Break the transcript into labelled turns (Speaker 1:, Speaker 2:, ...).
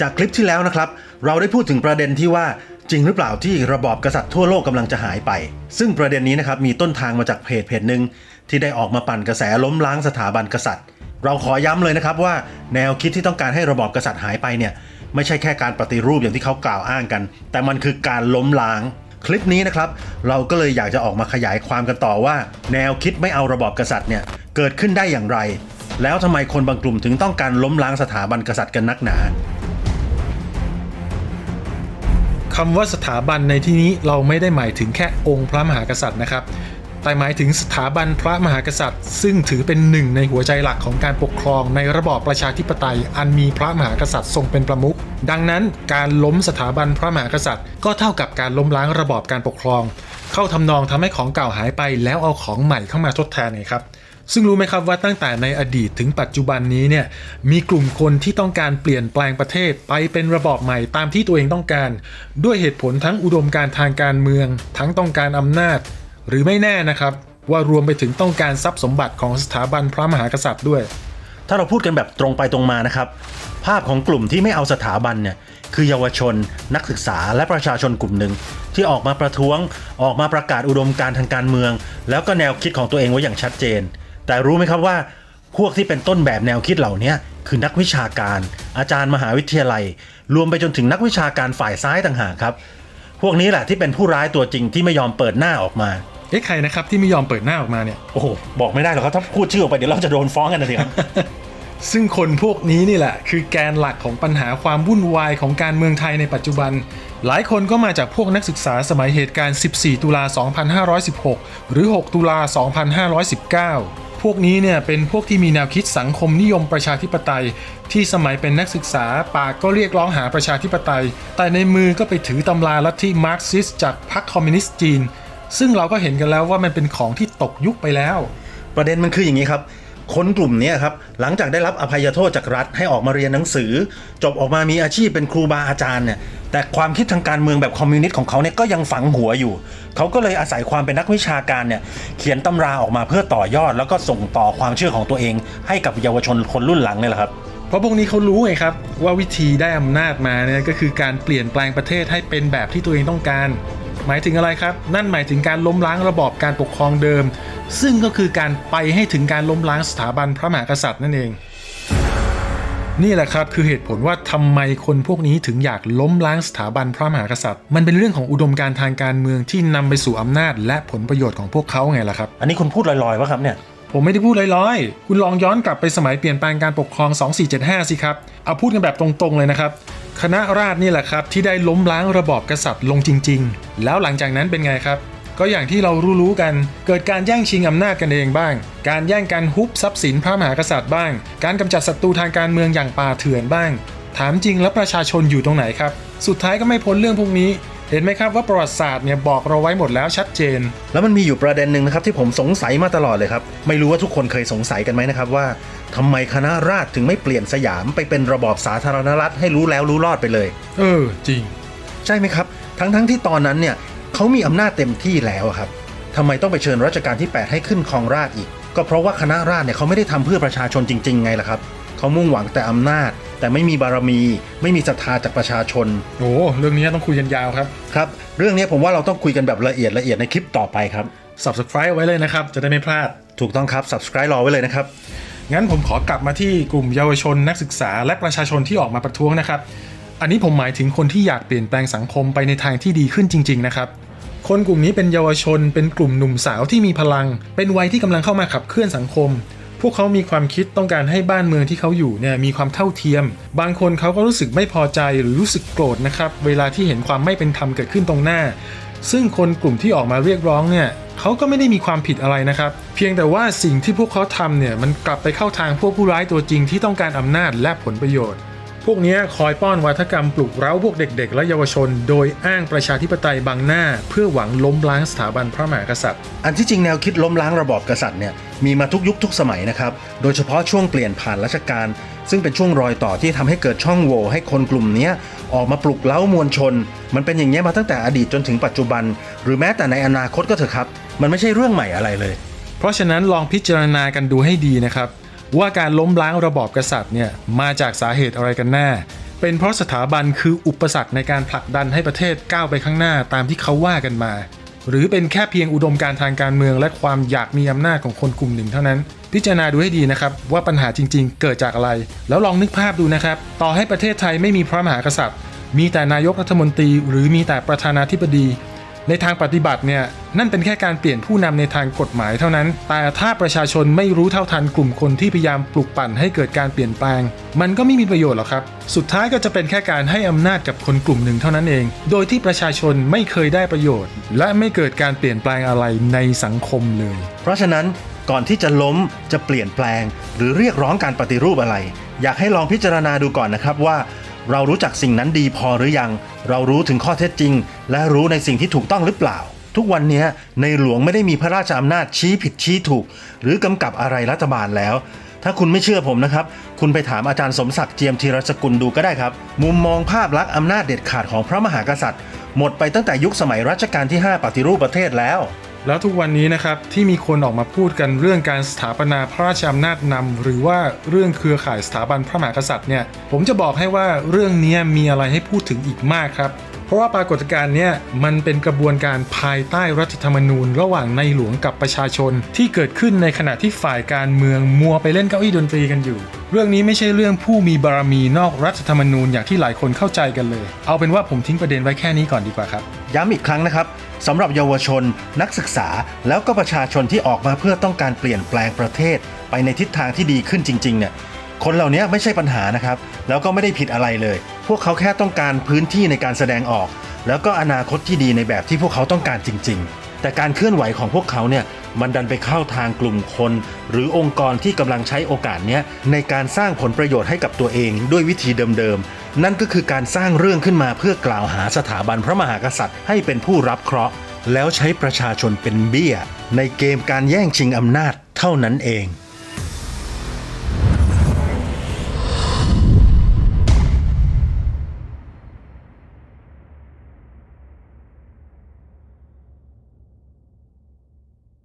Speaker 1: จากคลิปที่แล้วนะครับ เราได้พูดถึงประเด็นที่ว่าจริงหรือเปล่าที่ระบอบกษัตริย์ทั่วโลกกำลังจะหายไป ซึ่งประเด็นนี้นะครับมีต้นทางมาจากเพจเพจหนึ่งที่ได้ออกมาปั่นกระแสล้มล้างสถาบันกษัตริย์ เราขอย้ำเลยนะครับว่าแนวคิดที่ต้องการให้ระบอบกษัตริย์หายไปเนี่ยไม่ใช่แค่การปฏิรูปอย่างที่เขากล่าวอ้างกัน แต่มันคือการล้มล้าง คลิปนี้นะครับ เราก็เลยอยากจะออกมาขยายความกันต่อว่า แนวคิดไม่เอาระบอบกษัตริย์เนี่ยเกิดขึ้นได้อย่างไร แล้วทำไมคนบางกลุ่มถึงต้องการล้มล้างสถาบันกษัตริย์กันนักหนา
Speaker 2: คำว่าสถาบันในที่นี้เราไม่ได้หมายถึงแค่องค์พระมหากษัตริย์นะครับ แต่หมายถึงสถาบันพระมหากษัตริย์ ซึ่งถือเป็นหนึ่งในหัวใจหลักของการปกครองในระบอบประชาธิปไตย อันมีพระมหากษัตริย์ทรงเป็นประมุข ดังนั้นการล้มสถาบันพระมหากษัตริย์ ก็เท่ากับการล้มล้างระบอบการปกครอง เข้าทำนองทำให้ของเก่าหายไปแล้วเอาของใหม่เข้ามาทดแทนไงครับ ซึ่งรู้ไหมครับว่าตั้งแต่ในอดีตถึงปัจจุบันนี้เนี่ยมีกลุ่มคนที่ต้องการเปลี่ยนแปลงประเทศไปเป็นระบอบใหม่ตามที่ตัวเองต้องการ ด้วยเหตุผลทั้งอุดมการทางการเมือง ทั้งต้องการอำนาจ หรือไม่แน่นะครับ ว่ารวมไปถึงต้องการทรัพย์สมบัติของสถาบันพระมหากษัตริย์ด้วย
Speaker 1: ถ้าเราพูดกันแบบตรงไปตรงมานะครับ ภาพของกลุ่มที่ไม่เอาสถาบันเนี่ยคือเยาวชน นักศึกษาและประชาชนกลุ่มหนึ่งที่ออกมาประท้วง ออกมาประกาศอุดมการทางการเมือง แล้วก็แนวคิดของตัวเองไว้อย่างชัดเจน แต่รู้ไหมครับว่าพวกที่เป็นต้นแบบแนวคิดเหล่านี้คือนักวิชาการ อาจารย์มหาวิทยาลัย รวมไปจนถึงนักวิชาการฝ่ายซ้ายต่างหากครับ พวกนี้แหละที่เป็นผู้ร้ายตัวจริงที่ไม่ยอมเปิดหน้าออกมา
Speaker 2: เอ๊ะใครนะครับที่ไม่ยอมเปิดหน้าออกมาเนี่ย
Speaker 1: โอ้โหบอกไม่ได้หรอกครับถ้าพูดชื่อออกไปเดี๋ยวเราจะโดนฟ้องกันนะสิครับ
Speaker 2: ซึ่งคนพวกนี้นี่แหละ คือแกนหลักของปัญหาความวุ่นวายของการเมืองไทยในปัจจุบัน หลายคนก็มาจากพวกนักศึกษาสมัยเหตุการณ์ 14 ตุลา 2516 หรือ 6 ตุลา 2519 พวกนี้เนี่ยเป็นพวกที่มีแนวคิดสังคมนิยมประชาธิปไตย ที่สมัยเป็นนักศึกษาปากก็เรียกร้องหาประชาธิปไตย แต่ในมือก็ไปถือตำราลัทธิมาร์กซิสจากพรรคคอมมิวนิสต์จีน ซึ่งเราก็เห็นกันแล้วว่ามันเป็นของที่ตกยุคไปแล้ว
Speaker 1: ประเด็นมันคืออย่างนี้ครับ คนกลุ่มนี้ครับหลังจากได้รับอภัยโทษจากรัฐให้ออกมาเรียนหนังสือ จบออกมามีอาชีพเป็นครูบาอาจารย์เนี่ยแต่ความคิดทางการเมืองแบบคอมมิวนิสต์ของเขาเนี่ยก็ยังฝังหัวอยู่ เขาก็เลยอาศัยความเป็นนักวิชาการเนี่ยเขียนตำราออกมาเพื่อต่อยอด แล้วก็ส่งต่อความเชื่อของตัวเอง ให้กับเยาวชนคนรุ่นหลังเนี่ยแหละครับ
Speaker 2: เพราะพวกนี้เขารู้ไงครับว่าวิธีได้อำนาจมาเนี่ยก็คือการเปลี่ยนแปลงประเทศให้เป็นแบบที่ตัวเองต้องการ หมายถึงอะไรครับ นั่นหมายถึงการล้มล้างระบอบการปกครองเดิม ซึ่งก็คือการไปให้ถึงการล้มล้างสถาบันพระมหากษัตริย์นั่นเอง นี่แหละครับคือเหตุผลว่าทำไมคนพวกนี้ถึงอยากล้มล้างสถาบันพระมหากษัตริย์ มันเป็นเรื่องของอุดมการณ์ทางการเมืองที่นำไปสู่อำนาจ และผลประโยชน์ของพวกเขาไงล่ะครับ
Speaker 1: อันนี้คุณพูดลอยๆวะครับเนี่ย
Speaker 2: ผมไม่ได้พูดลอยๆ คุณลองย้อนกลับไปสมัยเปลี่ยนแปลงการปกครอง 2475 สิครับ เอาพูดกันแบบตรงๆเลยนะครับ คณะราษฎรนี่แหละครับ ที่ได้ล้มล้างระบอบกษัตริย์ลงจริง ๆ แล้วหลังจากนั้นเป็นไงครับ ก็อย่างที่เรารู้ๆกัน เกิดการแย่งชิงอำนาจกันเองบ้าง การแย่งกันฮุบทรัพย์สินพระมหากษัตริย์บ้าง การกำจัดศัตรูทางการเมืองอย่างป่าเถื่อนบ้าง ถามจริงแล้วประชาชนอยู่ตรงไหนครับ สุดท้ายก็ไม่พ้นเรื่องพวกนี้ เห็นไหมครับว่าประวัติศาสตร์เนี่ยบอกเราไว้หมดแล้วชัดเจน
Speaker 1: แล้วมันมีอยู่ประเด็นหนึ่งนะครับที่ผมสงสัยมาตลอดเลยครับ ไม่รู้ว่าทุกคนเคยสงสัยกันไหมนะครับว่าทำไมคณะราษฎรถึงไม่เปลี่ยนสยามไปเป็นระบอบสาธารณรัฐให้รู้แล้วรู้รอดไปเลย
Speaker 2: เออ จริง
Speaker 1: ใช่ไหมครับ ทั้งๆทที่ตอนนั้นเนี่ยเขามีอำนาจเต็มที่แล้วอะครับทำไมต้องไปเชิญรัชกาลที่ 8 ให้ขึ้นครองราชย์อีก ก็เพราะว่าคณะราษฎรเนี่ยเขาไม่ได้ทำเพื่อประชาชนจริง ๆ ไงล่ะครับเขามุ่งหวังแต่อำนาจ แต่ไม่มีบารมี ไม่มีศรัทธาจากประชาชน
Speaker 2: โอ้เรื่องนี้ต้องคุยกันยาวครับ
Speaker 1: ครับ เรื่องนี้ผมว่าเราต้องคุยกันแบบละเอียดละเอียดในคลิปต่อไปครับ
Speaker 2: subscribe ไว้เลยนะครับ จะได้ไม่พลาด
Speaker 1: ถูกต้องครับ subscribe รอไว้เลยนะครับ
Speaker 2: งั้นผมขอกลับมาที่กลุ่มเยาวชนนักศึกษาและประชาชนที่ออกมาประท้วงนะครับ อันนี้ผมหมายถึงคนที่อยากเปลี่ยนแปลงสังคมไปในทางที่ดีขึ้นจริง ๆ นะครับคนกลุ่มนี้เป็นเยาวชน เป็นกลุ่มหนุ่มสาวที่มีพลัง เป็นวัยที่กำลังเข้ามาขับเคลื่อนสังคม พวกเขามีความคิดต้องการให้บ้านเมืองที่เขาอยู่เนี่ยมีความเท่าเทียม บางคนเขาก็รู้สึกไม่พอใจหรือรู้สึกโกรธนะครับเวลาที่เห็นความไม่เป็นธรรมเกิดขึ้นตรงหน้า ซึ่งคนกลุ่มที่ออกมาเรียกร้องเนี่ยเขาก็ไม่ได้มีความผิดอะไรนะครับ เพียงแต่ว่าสิ่งที่พวกเขาทำเนี่ยมันกลับไปเข้าทางพวกผู้ร้ายตัวจริงที่ต้องการอำนาจและผลประโยชน์ พวกนี้คอยป้อนวัฒกรรมปลุกเร้าพวกเด็ก ๆ และเยาวชน โดยอ้างประชาธิปไตยบังหน้า เพื่อหวังล้มล้างสถาบันพระมหากษัตริย์
Speaker 1: อันที่จริงแนวคิดล้มล้างระบอบกษัตริย์เนี่ยมีมาทุกยุคทุกสมัยนะครับ โดยเฉพาะช่วงเปลี่ยนผ่านรัชกาลซึ่งเป็นช่วงรอยต่อที่ทำให้เกิดช่องโหว่ให้คนกลุ่มนี้ออกมาปลุกเล้ามวลชน มันเป็นอย่างนี้มาตั้งแต่อดีตจนถึงปัจจุบัน หรือแม้แต่ในอนาคตก็เถอะครับ มันไม่ใช่เรื่องใหม่อะไรเลย
Speaker 2: เพราะฉะนั้นลองพิจารณากันดูให้ดีนะครับ ว่าการล้มล้างระบอบกษัตริย์เนี่ยมาจากสาเหตุอะไรกันแน่ เป็นเพราะสถาบันคืออุปสรรคในการผลักดันให้ประเทศก้าวไปข้างหน้าตามที่เขาว่ากันมา หรือเป็นแค่เพียงอุดมการทางการเมือง และความอยากมีอำนาจของคนกลุ่มหนึ่งเท่านั้น พิจารณาดูให้ดีนะครับว่าปัญหาจริง ๆ เกิดจากอะไร แล้วลองนึกภาพดูนะครับ ต่อให้ประเทศไทยไม่มีพระมหากษัตริย์ มีแต่นายกรัฐมนตรี หรือมีแต่ประธานาธิบดี ในทางปฏิบัติเนี่ยนั่นเป็นแค่การเปลี่ยนผู้นำในทางกฎหมายเท่านั้น แต่ถ้าประชาชนไม่รู้เท่าทันกลุ่มคนที่พยายามปลุกปั่นให้เกิดการเปลี่ยนแปลง มันก็ไม่มีประโยชน์หรอกครับ สุดท้ายก็จะเป็นแค่การให้อำนาจกับคนกลุ่มหนึ่งเท่านั้นเอง โดยที่ประชาชนไม่เคยได้ประโยชน์ และไม่เกิดการเปลี่ยนแปลงอะไรในสังคมเลย
Speaker 1: เพราะฉะนั้นก่อนที่จะล้มจะเปลี่ยนแปลง หรือเรียกร้องการปฏิรูปอะไร อยากให้ลองพิจารณาดูก่อนนะครับว่า เรารู้จักสิ่งนั้นดีพอหรือยัง เรารู้ถึงข้อเท็จจริง และรู้ในสิ่งที่ถูกต้องหรือเปล่า ทุกวันนี้ในหลวงไม่ได้มีพระราชอำนาจชี้ผิดชี้ถูก หรือกำกับอะไรรัฐบาลแล้ว ถ้าคุณไม่เชื่อผมนะครับ คุณไปถามอาจารย์สมศักดิ์เจียมธีรสกุลดูก็ได้ครับ มุมมองภาพลักษณ์อำนาจเด็ดขาดของพระมหากษัตริย์ หมดไปตั้งแต่ยุคสมัยรัชกาลที่ 5 ปฏิรูปประเทศแล้ว
Speaker 2: แล้วทุกวันนี้นะครับที่มีคนออกมาพูดกันเรื่องการสถาปนาพระราชอำนาจนำหรือว่าเรื่องเครือข่ายสถาบันพระมหากษัตริย์เนี่ยผมจะบอกให้ว่าเรื่องนี้มีอะไรให้พูดถึงอีกมากครับ เพราะว่าปรากฏการณ์นี้มันเป็นกระบวนการภายใต้รัฐธรรมนูญ ระหว่างในหลวงกับประชาชน ที่เกิดขึ้นในขณะที่ฝ่ายการเมืองมัวไปเล่นเก้าอี้ดนตรีกันอยู่ เรื่องนี้ไม่ใช่เรื่องผู้มีบารมีนอกรัฐธรรมนูญอย่างที่หลายคนเข้าใจกันเลย เอาเป็นว่าผมทิ้งประเด็นไว้แค่นี้ก่อนดีกว่าครับ
Speaker 1: ย้ำอีกครั้งนะครับสำหรับเยาวชน นักศึกษาแล้วก็ประชาชนที่ออกมาเพื่อต้องการเปลี่ยนแปลงประเทศ ไปในทิศทางที่ดีขึ้นจริงๆเนี่ย คนเหล่านี้ไม่ใช่ปัญหานะครับ แล้วก็ไม่ได้ผิดอะไรเลย พวกเขาแค่ต้องการพื้นที่ในการแสดงออก แล้วก็อนาคตที่ดีในแบบที่พวกเขาต้องการจริง ๆ แต่การเคลื่อนไหวของพวกเขาเนี่ยมันดันไปเข้าทางกลุ่มคน หรือองค์กรที่กำลังใช้โอกาสนี้ในการสร้างผลประโยชน์ให้กับตัวเองด้วยวิธีเดิมๆ นั่นก็คือการสร้างเรื่องขึ้นมาเพื่อกล่าวหาสถาบันพระมหากษัตริย์ ให้เป็นผู้รับเคราะห์ แล้วใช้ประชาชนเป็นเบี้ย ในเกมการแย่งชิงอำนาจเท่านั้นเอง